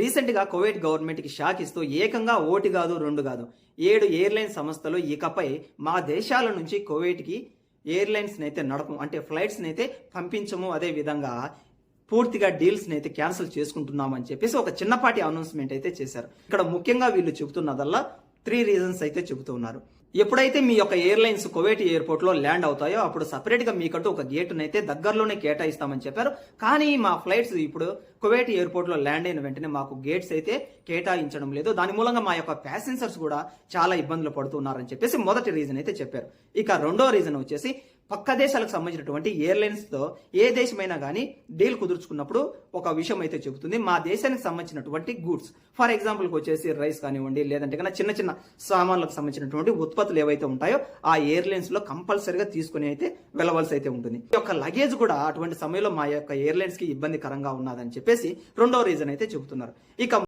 రీసెంట్గా కువైట్ గవర్నమెంట్కి షాక్ ఇస్తూ ఏకంగా ఓటి కాదు రెండు కాదు. ఏడు ఎయిర్లైన్ సంస్థలు ఇకపై మా దేశాల నుంచి కువైట్కి ఎయిర్లైన్స్ని అయితే నడపం అంటే ఫ్లైట్స్ని అయితే పంపించము. అదే విధంగా పూర్తిగా డీల్స్ని అయితే క్యాన్సిల్ చేసుకుంటున్నామని చెప్పేసి ఒక చిన్నపాటి అనౌన్స్మెంట్ అయితే చేశారు. ఇక్కడ ముఖ్యంగా వీళ్ళు చెబుతున్నదల్లా త్రీ రీజన్స్ అయితే చెబుతున్నారు ఎప్పుడైతే మీ యొక్క ఎయిర్లైన్స్ కువైట్ ఎయిర్పోర్ట్లో ల్యాండ్ అవుతాయో అప్పుడు సపరేట్గా మీకంటూ ఒక గేటును అయితే దగ్గరలోనే కేటాయిస్తామని చెప్పారు. కానీ మా ఫ్లైట్స్ ఇప్పుడు కువైట్ ఎయిర్పోర్ట్లో ల్యాండ్ అయిన వెంటనే మాకు గేట్స్ అయితే కేటాయించడం లేదు. దాని మూలంగా మా యొక్క ప్యాసింజర్స్ కూడా చాలా ఇబ్బందులు పడుతున్నారని చెప్పేసి మొదటి రీజన్ అయితే చెప్పారు. ఇక రెండో రీజన్ వచ్చేసి పక్క దేశాలకు సంబంధించినటువంటి ఎయిర్లైన్స్తో ఏ దేశమైనా కానీ డీల్ కుదుర్చుకున్నప్పుడు ఒక విషయం అయితే చెబుతుంది. మా దేశానికి సంబంధించినటువంటి గూడ్స్ ఫర్ ఎగ్జాంపుల్ వచ్చేసి రైస్ కానివ్వండి లేదంటే కన్నా చిన్న చిన్న సామాన్లకు సంబంధించినటువంటి ఉత్పత్తులు ఏవైతే ఉంటాయో ఆ ఎయిర్లైన్స్లో కంపల్సరిగా తీసుకుని అయితే వెళ్ళవలసి అయితే ఉంటుంది. ఈ యొక్క లగేజ్ కూడా అటువంటి సమయంలో మా యొక్క ఎయిర్లైన్స్కి ఇబ్బందికరంగా ఉన్నదని చెప్పేసి రెండో రీజన్ అయితే చెబుతున్నారు. ఇక